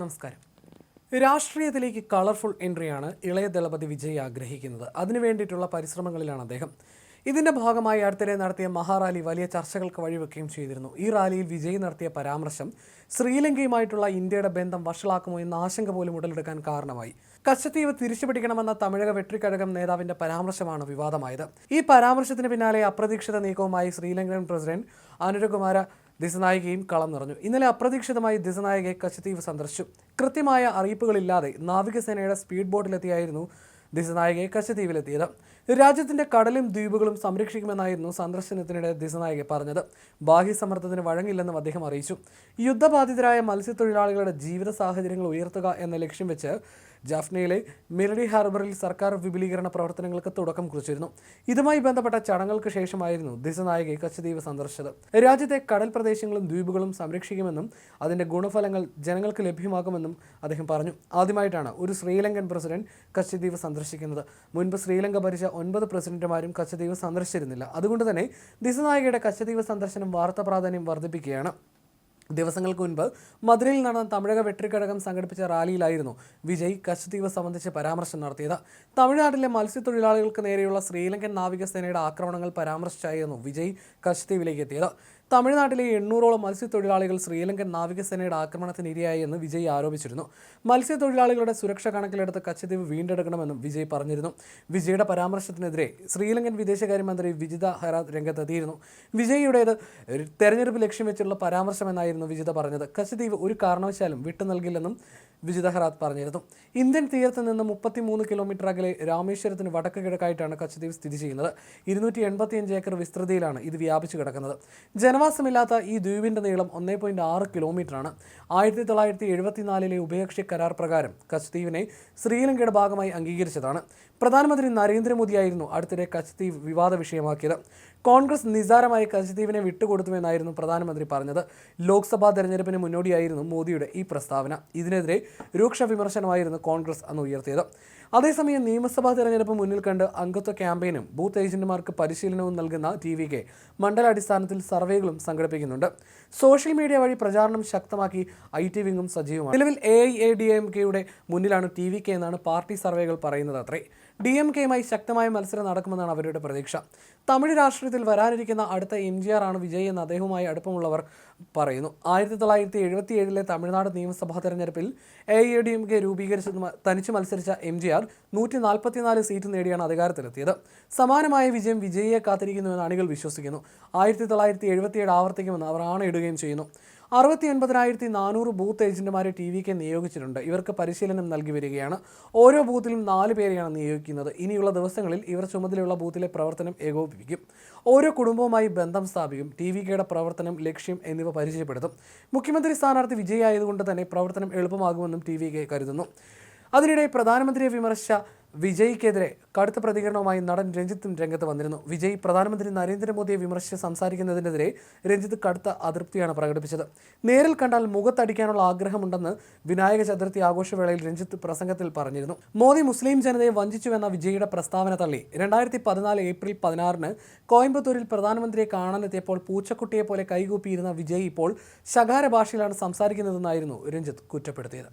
നമസ്കാരം. രാഷ്ട്രീയത്തിലേക്ക് കളർഫുൾ എൻട്രിയാണ് ഇളയ ദളപതി വിജയ് ആഗ്രഹിക്കുന്നത്. അതിനു വേണ്ടിയിട്ടുള്ള പരിശ്രമങ്ങളിലാണ് അദ്ദേഹം. ഇതിന്റെ ഭാഗമായി അടുത്തിടെ നടത്തിയ മഹാറാലി വലിയ ചർച്ചകൾക്ക് വഴിവെക്കുകയും ചെയ്തിരുന്നു. ഈ റാലിയിൽ വിജയ് നടത്തിയ പരാമർശം ശ്രീലങ്കയുമായിട്ടുള്ള ഇന്ത്യയുടെ ബന്ധം വഷളാക്കുമോ എന്ന ആശങ്ക പോലും ഉടലെടുക്കാൻ കാരണമായി. കച്ചത്തീവ് തിരിച്ചുപിടിക്കണമെന്ന തമിഴക വെട്രിക്കഴകം നേതാവിന്റെ പരാമർശമാണ് വിവാദമായത്. ഈ പരാമർശത്തിന് പിന്നാലെ അപ്രതീക്ഷിത നീക്കവുമായി ശ്രീലങ്കൻ പ്രസിഡന്റ് അനുരകുമാര ദിസനായികയും കളം നിറഞ്ഞു. ഇന്നലെ അപ്രതീക്ഷിതമായി ദിസനായികയെ കച്ചത്തീവ് സന്ദർശിച്ചു. കൃത്യമായ അറിയിപ്പുകളില്ലാതെ നാവികസേനയുടെ സ്പീഡ് ബോട്ടിലെത്തിയായിരുന്നു ദിസനായികയെ കച്ചത്തീവിലെത്തിയത് രാജ്യത്തിന്റെ കടലും ദ്വീപുകളും സംരക്ഷിക്കുമെന്നായിരുന്നു സന്ദർശനത്തിനിടെ ദിസനായികെ പറഞ്ഞത്. ബാഹ്യ സമ്മർദ്ദത്തിന് വഴങ്ങില്ലെന്നും അദ്ദേഹം അറിയിച്ചു. യുദ്ധബാധിതരായ മത്സ്യത്തൊഴിലാളികളുടെ ജീവിത സാഹചര്യങ്ങൾ ഉയർത്തുക എന്ന ലക്ഷ്യം വെച്ച് ജാഫ്നയിലെ മിലഡി ഹാർബറിൽ സർക്കാർ വിപുലീകരണ പ്രവർത്തനങ്ങൾക്ക് തുടക്കം കുറിച്ചിരുന്നു. ഇതുമായി ബന്ധപ്പെട്ട ചടങ്ങുകൾക്ക് ശേഷമായിരുന്നു ദിസനായികെ കച്ചദ്വീപ് സന്ദർശിച്ചത്. രാജ്യത്തെ കടൽ പ്രദേശങ്ങളും ദ്വീപുകളും സംരക്ഷിക്കുമെന്നും അതിന്റെ ഗുണഫലങ്ങൾ ജനങ്ങൾക്ക് ലഭ്യമാകുമെന്നും അദ്ദേഹം പറഞ്ഞു. ആദ്യമായിട്ടാണ് ഒരു ശ്രീലങ്കൻ പ്രസിഡന്റ് കച്ചദ്വീപ് സന്ദർശിക്കുന്നത്. മുൻപ് ശ്രീലങ്ക ഭരിച്ച ഒൻപത് പ്രസിഡന്റുമാരും കച്ചദ്വീപ് സന്ദർശിച്ചിരുന്നില്ല. അതുകൊണ്ട് തന്നെ ദിസനായികയുടെ കച്ചദ്വീപ് സന്ദർശനം വാർത്താ പ്രാധാന്യം വർദ്ധിപ്പിക്കുകയാണ്. ദിവസങ്ങൾക്ക് മുൻപ് മധുരയിൽ നടന്ന തമിഴക വെട്ടിക്കടകം സംഘടിപ്പിച്ച റാലിയിലായിരുന്നു വിജയ് കശ്ദ്വീപ് സംബന്ധിച്ച് പരാമർശം നടത്തിയത്. തമിഴ്നാട്ടിലെ മത്സ്യത്തൊഴിലാളികൾക്ക് നേരെയുള്ള ശ്രീലങ്കൻ നാവികസേനയുടെ ആക്രമണങ്ങൾ പരാമർശിച്ചായിരുന്നു വിജയ് കശ്ദ്വീപിലേക്ക് എത്തിയത്. തമിഴ്നാട്ടിലെ എണ്ണൂറോളം മത്സ്യത്തൊഴിലാളികൾ ശ്രീലങ്കൻ നാവികസേനയുടെ ആക്രമണത്തിന് ഇരയായി എന്ന് വിജയ് ആരോപിച്ചിരുന്നു. മത്സ്യത്തൊഴിലാളികളുടെ സുരക്ഷ കണക്കിലെടുത്ത് കച്ചദ്വീപ് വീണ്ടെടുക്കണമെന്നും വിജയ് പറഞ്ഞിരുന്നു. വിജയുടെ പരാമർശത്തിനെതിരെ ശ്രീലങ്കൻ വിദേശകാര്യമന്ത്രി വിജിത ഹെറാത്ത് രംഗത്തെത്തിയിരുന്നു. വിജയുടേത് തെരഞ്ഞെടുപ്പ് ലക്ഷ്യം വെച്ചുള്ള പരാമർശമെന്നായിരുന്നു വിജിത പറഞ്ഞത്. കച്ചദ്വീപ് ഒരു കാരണവശാലും വിട്ടു നൽകില്ലെന്നും വിജിത ഹെറാത്ത് പറഞ്ഞിരുന്നു. ഇന്ത്യൻ തീരത്ത് നിന്ന് മുപ്പത്തിമൂന്ന് കിലോമീറ്റർ അകലെ രാമേശ്വരത്തിന് വടക്ക് കിഴക്കായിട്ടാണ് കച്ചദ്വീപ് സ്ഥിതി ചെയ്യുന്നത്. ഇരുന്നൂറ്റി എൺപത്തിയഞ്ച് ഏക്കർ വിസ്തൃതിയിലാണ് ഇത് വ്യാപിച്ചു കിടക്കുന്നത്. ജനവാസമില്ലാത്ത ഈ ദ്വീപിന്റെ നീളം ഒന്നേ പോയിന്റ് ആറ് കിലോമീറ്ററാണ്. ആയിരത്തി തൊള്ളായിരത്തി എഴുപത്തിനാലിലെ ഉഭയകക്ഷി കരാർ പ്രകാരം കച്ചദ്വീപിനെ ശ്രീലങ്കയുടെ ഭാഗമായി അംഗീകരിച്ചതാണ്. പ്രധാനമന്ത്രി നരേന്ദ്രമോദിയായിരുന്നു അടുത്തിടെ കച്ചദ്വീപ് വിവാദ വിഷയമാക്കിയത്. കോൺഗ്രസ് നിസാരമായി കശദീപിനെ വിട്ടുകൊടുത്തുവെന്നായിരുന്നു പ്രധാനമന്ത്രി പറഞ്ഞത്. ലോക്സഭാ തെരഞ്ഞെടുപ്പിന് മുന്നോടിയായിരുന്നു മോദിയുടെ ഈ പ്രസ്താവന. ഇതിനെതിരെ രൂക്ഷ വിമർശനമായിരുന്നു കോൺഗ്രസ് അന്ന് ഉയർത്തിയത്. അതേസമയം നിയമസഭാ തെരഞ്ഞെടുപ്പ് മുന്നിൽ കണ്ട് അംഗത്വ ക്യാമ്പയിനും ബൂത്ത് ഏജന്റുമാർക്ക് പരിശീലനവും നൽകുന്ന ടി വി കെ മണ്ഡലാടിസ്ഥാനത്തിൽ സർവേകളും സംഘടിപ്പിക്കുന്നുണ്ട്. സോഷ്യൽ മീഡിയ വഴി പ്രചാരണം ശക്തമാക്കി ഐ ടി വിങ്ങും സജീവമാണ്. നിലവിൽ A I A D M കെയുടെ മുന്നിലാണ് ടി വി കെ എന്നാണ് പാർട്ടി സർവേകൾ പറയുന്നത് അത്രേ. ഡി എം കെയുമായി ശക്തമായ മത്സരം നടക്കുമെന്നാണ് അവരുടെ പ്രതീക്ഷ. തമിഴ് രാഷ്ട്രീയത്തിൽ വരാനിരിക്കുന്ന അടുത്ത എം ജി ആർ ആണ് വിജയ് എന്ന് അദ്ദേഹവുമായി അടുപ്പമുള്ളവർ പറയുന്നു. ആയിരത്തി തൊള്ളായിരത്തി എഴുപത്തി ഏഴിലെ തമിഴ്നാട് നിയമസഭാ തെരഞ്ഞെടുപ്പിൽ A I D M K രൂപീകരിച്ച് തനിച്ച് മത്സരിച്ച എം ജി ആർ നൂറ്റി നാൽപ്പത്തിനാല് സീറ്റ് നേടിയാണ് അധികാരത്തിലെത്തിയത്. സമാനമായ വിജയം വിജയിയെ കാത്തിരിക്കുന്നുവെന്ന് അണികൾ വിശ്വസിക്കുന്നു. ആയിരത്തി തൊള്ളായിരത്തി എഴുപത്തിയേഴ് ആവർത്തിക്കുമെന്ന് അവർ ആണയിടുകയും ചെയ്യുന്നു. അറുപത്തി ഒൻപതിനായിരത്തി നാനൂറ് ബൂത്ത് ഏജന്റുമാരെ ടി വിക്ക് നിയോഗിച്ചിട്ടുണ്ട്. ഇവർക്ക് പരിശീലനം നൽകി വരികയാണ്. ഓരോ ബൂത്തിലും നാല് പേരെയാണ് നിയോഗിക്കുന്നത്. ഇനിയുള്ള ദിവസങ്ങളിൽ ഇവർ ചുമതലയുള്ള ബൂത്തിലെ പ്രവർത്തനം ഏകോപിപ്പിക്കും. ഓരോ കുടുംബവുമായി ബന്ധം സ്ഥാപിക്കും. ടി വി കെയുടെ പ്രവർത്തനം ലക്ഷ്യം എന്നിവ പരിചയപ്പെടുത്തും. മുഖ്യമന്ത്രി സ്ഥാനാർത്ഥി വിജയായതുകൊണ്ട് തന്നെ പ്രവർത്തനം എളുപ്പമാകുമെന്നും ടി വി കെ കരുതുന്നു. അതിനിടെ പ്രധാനമന്ത്രിയെ വിമർശിച്ച വിജയ്ക്കെതിരെ കടുത്ത പ്രതികരണവുമായി നടൻ രഞ്ജിത്തും രംഗത്ത് വന്നിരുന്നു. വിജയ് പ്രധാനമന്ത്രി നരേന്ദ്രമോദിയെ വിമർശിച്ച് സംസാരിക്കുന്നതിനെതിരെ രഞ്ജിത്ത് കടുത്ത അതൃപ്തിയാണ് പ്രകടിപ്പിച്ചത്. നേരിൽ കണ്ടാൽ മുഖത്തടിക്കാനുള്ള ആഗ്രഹമുണ്ടെന്ന് വിനായക ചതുർത്ഥി ആഘോഷവേളയിൽ രഞ്ജിത്ത് പ്രസംഗത്തിൽ പറഞ്ഞിരുന്നു. മോദി മുസ്ലിം ജനതയെ വഞ്ചിച്ചുവെന്ന വിജയുടെ പ്രസ്താവന തള്ളി. രണ്ടായിരത്തി പതിനാല് ഏപ്രിൽ പതിനാറിന് കോയമ്പത്തൂരിൽ പ്രധാനമന്ത്രിയെ കാണാനെത്തിയപ്പോൾ പൂച്ചക്കുട്ടിയെ പോലെ കൈകൂപ്പിയിരുന്ന വിജയ് ഇപ്പോൾ ശകാര ഭാഷയിലാണ് സംസാരിക്കുന്നതെന്നായിരുന്നു രഞ്ജിത്ത് കുറ്റപ്പെടുത്തിയത്.